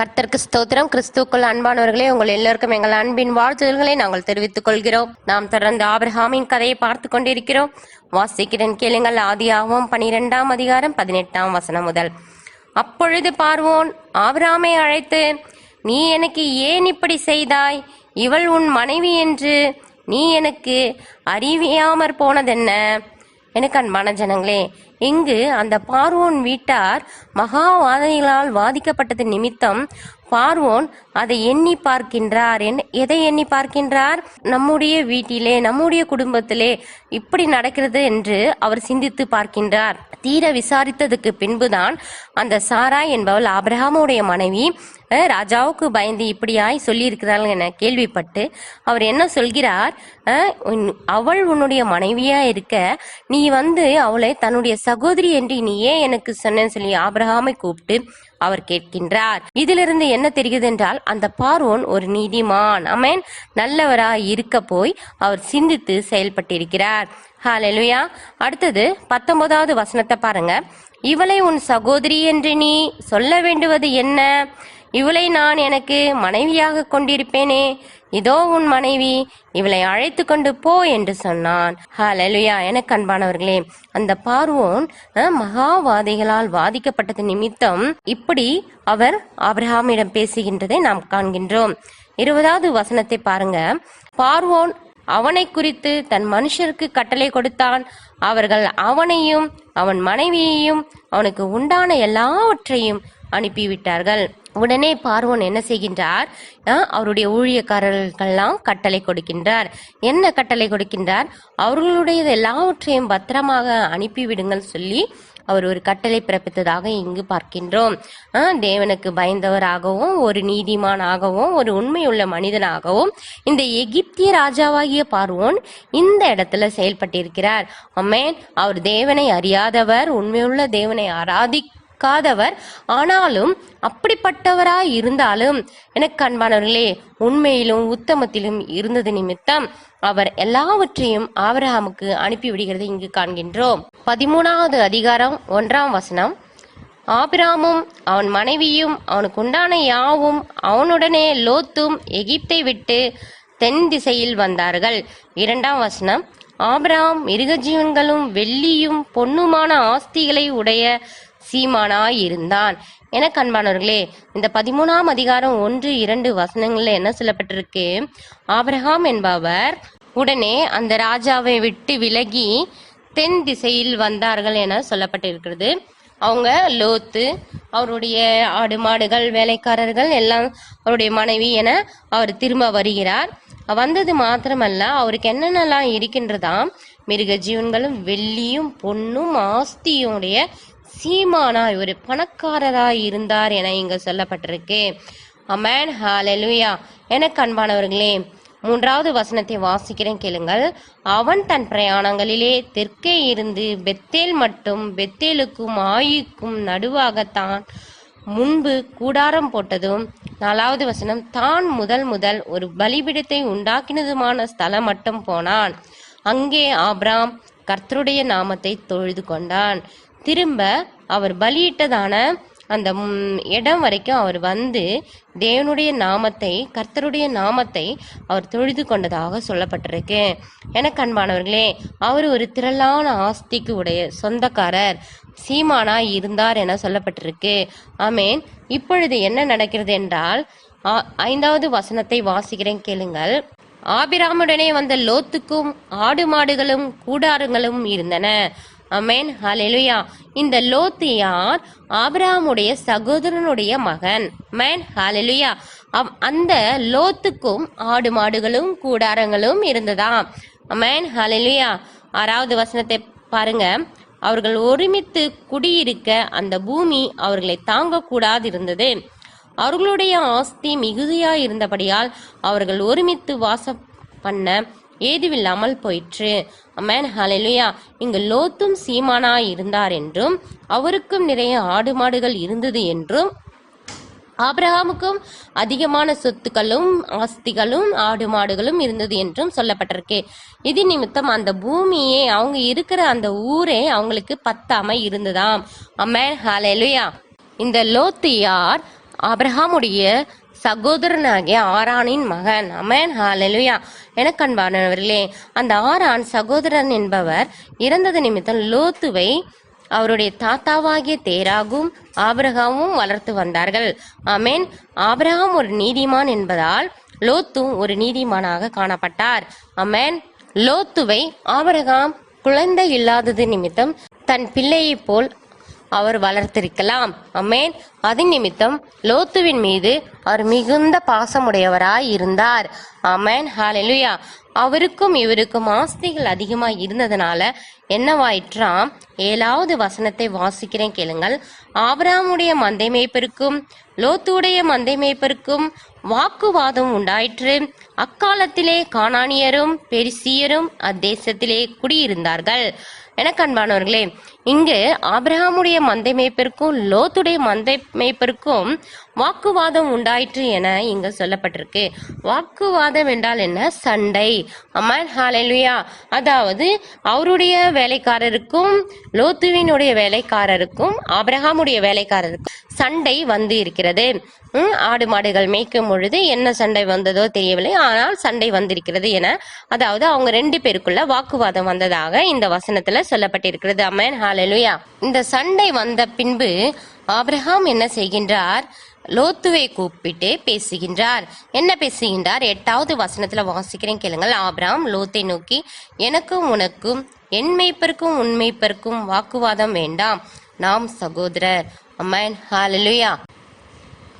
கர்த்தருக்கு ஸ்தோத்திரம். கிறிஸ்துக்குள் அன்பானவர்களே உங்கள் எல்லோருக்கும் எங்கள் அன்பின் வாழ்த்துதல்களை நாங்கள் தெரிவித்துக் கொள்கிறோம். நாம் தொடர்ந்து ஆபிரஹாமின் கதையை பார்த்து கொண்டிருக்கிறோம். வாசிக்கிறேன் கேளுங்கள் ஆதியாகவும் பனிரெண்டாம் அதிகாரம் பதினெட்டாம் வசனம் முதல். அப்பொழுது பார்வோன் ஆபிராமை அழைத்து நீ எனக்கு ஏன் இப்படி செய்தாய்? இவள் உன் மனைவி என்று. நீ எனக்கு அறிவியாமற் போனதென்ன? எனக்கு அன்பான ஜனங்களே இங்கு அந்த பார்வோன் வீட்டார் மகாவாதைகளால் வாதிக்கப்பட்டது நிமித்தம் பார்வோன் அதை எண்ணி பார்க்கின்றார். என் எதை எண்ணி பார்க்கின்றார்? நம்முடைய வீட்டிலே நம்முடைய குடும்பத்திலே இப்படி நடக்கிறது என்று அவர் சிந்தித்து பார்க்கின்றார். தீர விசாரித்ததுக்கு பின்புதான் அந்த சாரா என்பவள் ஆபிரஹாமுடைய மனைவி ராஜாவுக்கு பயந்து இப்படியாய் சொல்லியிருக்கிறாள் என கேள்விப்பட்டு அவர் என்ன சொல்கிறார்? உன்- அவள் உன்னுடைய மனைவியா இருக்க நீ வந்து அவளை தன்னுடைய சகோதரி என்று நீ ஏன் எனக்கு சொன்னேன்னு சொல்லி ஆபிரஹாமை கூப்பிட்டு அவர் கேட்கின்றார். இதிலிருந்து என்ன தெரிகிறது என்றால் அந்த பார்வோன் ஒரு நீதிமான். அமேன் நல்லவராய் இருக்க போய் அவர் சிந்தித்து செயல்பட்டிருக்கிறார். ஹாலெலுயா அடுத்தது பத்தொன்பதாவது வசனத்தை பாருங்க. இவளை உன் சகோதரி என்று நீ சொல்ல வேண்டுவது என்ன? இவளை நான் எனக்கு மனைவியாக கொண்டிருப்பேனே. இதோ உன் மனைவி இவளை அழைத்து கொண்டு போ என்று சொன்னான். ஹலலுயா எனக்கு அன்பானவர்களே அந்த பார்வோன் மகாவாதிகளால் வாதிக்கப்பட்டது நிமித்தம் இப்படி அவர் அப்ரஹாமிடம் பேசுகின்றதை நாம் காண்கின்றோம். இருபதாவது வசனத்தை பாருங்க. பார்வோன் அவனை குறித்து தன் மனுஷருக்கு கட்டளை கொடுத்தான். அவர்கள் அவனையும் அவன் மனைவியையும் அவனுக்கு உண்டான எல்லாவற்றையும் அனுப்பிவிட்டார்கள். உடனே பார்வோன் என்ன செய்கின்றார்? அவருடைய ஊழியக்காரர்களுக்கெல்லாம் கட்டளை கொடுக்கின்றார். என்ன கட்டளை கொடுக்கின்றார்? அவர்களுடைய எல்லாவற்றையும் பத்திரமாக அனுப்பிவிடுங்கள் சொல்லி அவர் ஒரு கட்டளை பிறப்பித்ததாக இங்கு பார்க்கின்றோம். தேவனுக்கு பயந்தவராகவும் ஒரு நீதிமானாகவும் ஒரு உண்மையுள்ள மனிதனாகவும் இந்த எகிப்திய ராஜாவாகிய பார்வோன் இந்த இடத்துல செயல்பட்டிருக்கிறார். அம்மேன் அவர் தேவனை அறியாதவர் உண்மையுள்ள தேவனை காதவர் ஆனாலும் அப்படிப்பட்டவராய் இருந்தாலும் எனக்கு அன்பானவர்களே உண்மையிலும் உத்தமத்திலும் இருந்தது நிமித்தம் அவர் எல்லாவற்றையும் ஆபிரகாமுக்கு அனுப்பிவிடுகிறது இங்கு காண்கின்றோம். பதிமூணாவது அதிகாரம் ஒன்றாம் வசனம். ஆபிராமும் அவன் மனைவியும் அவனுக்கு உண்டான யாவும் அவனுடனே லோத்தும் எகிப்தை விட்டு தென் திசையில் வந்தார்கள். இரண்டாம் வசனம். ஆபிராம் மிருகஜீவன்களும் வெள்ளியும் பொன்னுமான ஆஸ்திகளை உடைய சீமானாய் இருந்தான் என கண்பானவர்களே இந்த பதிமூணாம் அதிகாரம் ஒன்று இரண்டு வசனங்கள்ல என்ன சொல்லப்பட்டிருக்கு? ஆபிரகாம் என்பவர் உடனே அந்த ராஜாவை விட்டு விலகி தென் திசையில் வந்தார்கள் என சொல்லப்பட்டிருக்கிறது. அவங்க லோத்து அவருடைய ஆடு மாடுகள் வேலைக்காரர்கள் எல்லாம் அவருடைய மனைவி என அவர் திரும்ப வருகிறார். வந்தது மாத்திரமல்ல அவருக்கு என்னென்னலாம் இருக்கின்றதாம்? மிருக ஜீவன்களும் வெள்ளியும் பொண்ணும் ஆஸ்தியுடைய சீமானாய் ஒரு பணக்காரராய் இருந்தார் என இங்கு சொல்லப்பட்டிருக்கு. அமேன் ஹாலெலுயா எனக்கு அன்பானவர்களே மூன்றாவது வசனத்தை வாசிக்கிறேன் கேளுங்கள். அவன் தன் பிரயாணங்களிலே தெற்கே இருந்து பெத்தேல் மட்டும் பெத்தேலுக்கும் ஆயுக்கும் நடுவாகத்தான் முன்பு கூடாரம் போட்டதும் நாலாவது வசனம் தான் முதல் முதல் ஒரு பலிபிடத்தை உண்டாக்கினதுமான ஸ்தலம் மட்டும் போனான். அங்கே ஆப்ராம் கர்த்தருடைய நாமத்தை தொழுது கொண்டான். திரும்ப அவர் பலியிட்டதான அந்த இடம் வரைக்கும் அவர் வந்து தேவனுடைய நாமத்தை கர்த்தருடைய நாமத்தை அவர் தொழுது கொண்டதாக சொல்லப்பட்டிருக்கு. எனக்கு அன்பானவர்களே அவர் ஒரு திரளான ஆஸ்திக்கு உடைய சொந்தக்காரர் சீமானா இருந்தார் என சொல்லப்பட்டிருக்கு. ஆமேன். இப்பொழுது என்ன நடக்கிறது என்றால் ஐந்தாவது வசனத்தை வாசிக்கிறேன் கேளுங்கள். ஆபிராமுடனே வந்த லோத்துக்கும் ஆடு மாடுகளும் கூடாரங்களும் இருந்தன. அமேன் ஹலெலுயா இந்த லோத்து யார் ஆபிரகாமுடைய சகோதரனுடைய மகன். மேன் ஹலெலுயா அந்த லோத்துக்கும் ஆடு மாடுகளும் கூடாரங்களும் இருந்ததாம். அமேன் ஹலெலுயா ஆறாவது வசனத்தை பாருங்க. அவர்கள் ஒருமித்து குடியிருக்க அந்த பூமி அவர்களை தாங்கக்கூடாது இருந்தது அவர்களுடைய ஆஸ்தி மிகுதியா இருந்தபடியால் அவர்கள் ஒருமித்து வாசம் பண்ண ஏதுவில்லாமல் போயிற்று. அமேன் ஹலெலுயா இங்கு லோத்தும் சீமானா இருந்தார் என்றும் அவருக்கும் நிறைய ஆடு மாடுகள் இருந்தது என்றும் ஆபிரகாமுக்கும் அதிகமான சொத்துக்களும் ஆஸ்திகளும் ஆடு மாடுகளும் இருந்தது என்றும் சொல்லப்பட்டிருக்கு. இது நிமித்தம் அந்த பூமியே அவங்க இருக்கிற அந்த ஊரே அவங்களுக்கு பத்தாம இருந்ததாம். அமேன் ஹலெலுயா இந்த லோத்து யார்? ஆபிரகாமுடைய சகோதரனாகிய ஆரானின் மகன். அமேன் ஹாலெலுயா எனக்கு அன்பானவர்களே அந்த ஆரான் சகோதரன் என்பவர் இறந்தது நிமித்தம் லோத்துவை அவருடைய தாத்தாவாகிய தேராகும் ஆபிரகாமும் வளர்த்து வந்தார்கள். அமேன் ஆபிரகாம் ஒரு நீதிமான் என்பதால் லோத்தும் ஒரு நீதிமானாக காணப்பட்டார். அமேன் லோத்துவை ஆபிரகாம் குழந்தை இல்லாதது நிமித்தம் தன் பிள்ளையைப் போல் அவர் வளர்த்திருக்கலாம். அமேன் அதன் நிமித்தம் லோத்துவின் மீது அவர் மிகுந்த பாசமுடையவராய் இருந்தார். அமேன் ஹாலெலுயா அவருக்கும் இவருக்கும் ஆஸ்திகள் அதிகமாக இருந்ததுனால என்னவாயிற்றாம்? ஏழாவது வசனத்தை வாசிக்கிறேன் கேளுங்கள். ஆபராமுடைய மந்தை மேய்ப்பருக்கும் லோத்துடைய மந்தை மேய்ப்பருக்கும் வாக்குவாதம் உண்டாயிற்று. அக்காலத்திலே காணானியரும் பெரிசியரும் அத்தேசத்திலே குடியிருந்தார்கள். எனக்கு அன்பானவர்களே இங்கு ஆபிரகாமுடைய மந்தை மேய்ப்பிற்கும் லோத்துடைய மந்தை மேய்ப்பிற்கும் வாக்குவாதம் உண்டாயிற்று என இங்கு சொல்லப்பட்டிருக்கு. வாக்குவாதம் என்றால் என்ன? சண்டை. அமன் ஹalleluya. அதாவது அவருடைய வேலைக்காரருக்கும் லோத்துவினுடைய வேலைக்காரருக்கும் ஆபிரகாமுடைய வேலைக்காரருக்கும் சண்டை வந்து இருக்கிறது. ஆடு மாடுகள் மேய்க்கும் பொழுது என்ன சண்டை வந்ததோ தெரியவில்லை. ஆனால் சண்டை வந்திருக்கிறது என அதாவது அவங்க ரெண்டு பேருக்குள்ள வாக்குவாதம் வந்ததாக இந்த வசனத்துல சொல்லப்பட்டிருக்கிறது. அமேன் ஹாலலுயா இந்த சண்டை வந்த பின்பு ஆப்ரஹாம் என்ன செய்கின்றார்? லோத்துவை கூப்பிட்டு பேசுகின்றார். என்ன பேசுகின்றார்? எட்டாவது வசனத்துல வாசிக்கிறேன் கேளுங்கள். ஆப்ராம் லோத்தை நோக்கி எனக்கும் உனக்கும் என் மெய்ப்பருக்கும் உன் மெய்ப்பருக்கும் வாக்குவாதம் வேண்டாம். நாம் சகோதரர். அம்மன். ஹாலலுயா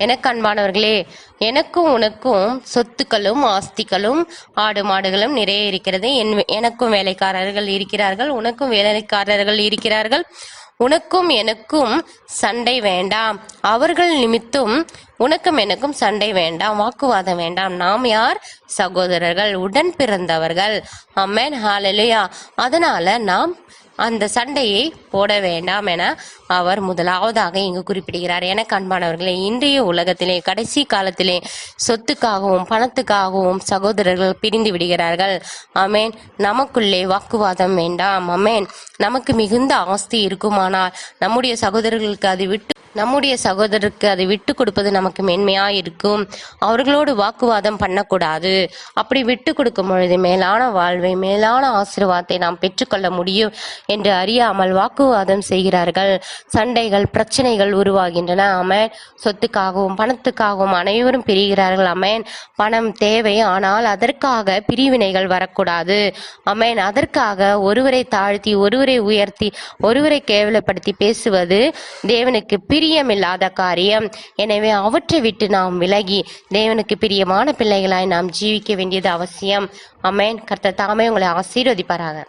எனக்கு அன்பானவர்களே எனக்கும் உனக்கும் சொத்துக்களும் ஆஸ்திகளும் ஆடு மாடுகளும் நிறைய இருக்கிறது. என் எனக்கும் வேலைக்காரர்கள் இருக்கிறார்கள். உனக்கும் வேலைக்காரர்கள் இருக்கிறார்கள். உனக்கும் எனக்கும் சண்டை வேண்டாம். அவர்கள் நிமித்தும் உனக்கும் எனக்கும் சண்டை வேண்டாம். வாக்குவாதம் வேண்டாம். நாம் யார்? சகோதரர்கள் உடன் பிறந்தவர்கள். அம்மேன் ஹalleluya. அதனால நாம் அந்த சண்டையை போட வேண்டாம் என அவர் முதலாவதாக இங்கு குறிப்பிடுகிறார். எனக்கு அன்பானவர்களே இன்றைய உலகத்திலே கடைசி காலத்திலே சொத்துக்காகவும் பணத்துக்காகவும் சகோதரர்கள் பிரிந்து விடுகிறார்கள். அமேன் நமக்குள்ளே வாக்குவாதம் வேண்டாம். அமேன் நமக்கு மிகுந்த ஆஸ்தி இருக்குமானால் நம்முடைய சகோதரர்களுக்கு அது விட்டு நம்முடைய சகோதரருக்கு அதை விட்டு கொடுப்பது நமக்கு மென்மையா இருக்கும். அவர்களோடு வாக்குவாதம் பண்ணக்கூடாது. அப்படி விட்டு கொடுக்கும் பொழுது மேலான வாழ்வை மேலான ஆசீர்வாதத்தை நாம் பெற்றுக்கொள்ள முடியும் என்று அறியாமல் வாக்குவாதம் செய்கிறார்கள். சண்டைகள் பிரச்சனைகள் உருவாகின்றன. அமேன் சொத்துக்காகவும் பணத்துக்காகவும் அனைவரும் பிரிகிறார்கள். அமேன் பணம் தேவை. ஆனால் அதற்காக பிரிவினைகள் வரக்கூடாது. அமேன் அதற்காக ஒருவரை தாழ்த்தி ஒருவரை உயர்த்தி ஒருவரை கேவலப்படுத்தி பேசுவது தேவனுக்கு பிரியமில்லாத காரியம். எனவே அவற்றை விட்டு நாம் விலகி தேவனுக்கு பிரியமான பிள்ளைகளாய் நாம் ஜீவிக்க வேண்டியது அவசியம். அமேன் கர்த்த தாமே உங்களை ஆசீர்வதிப்பாராக.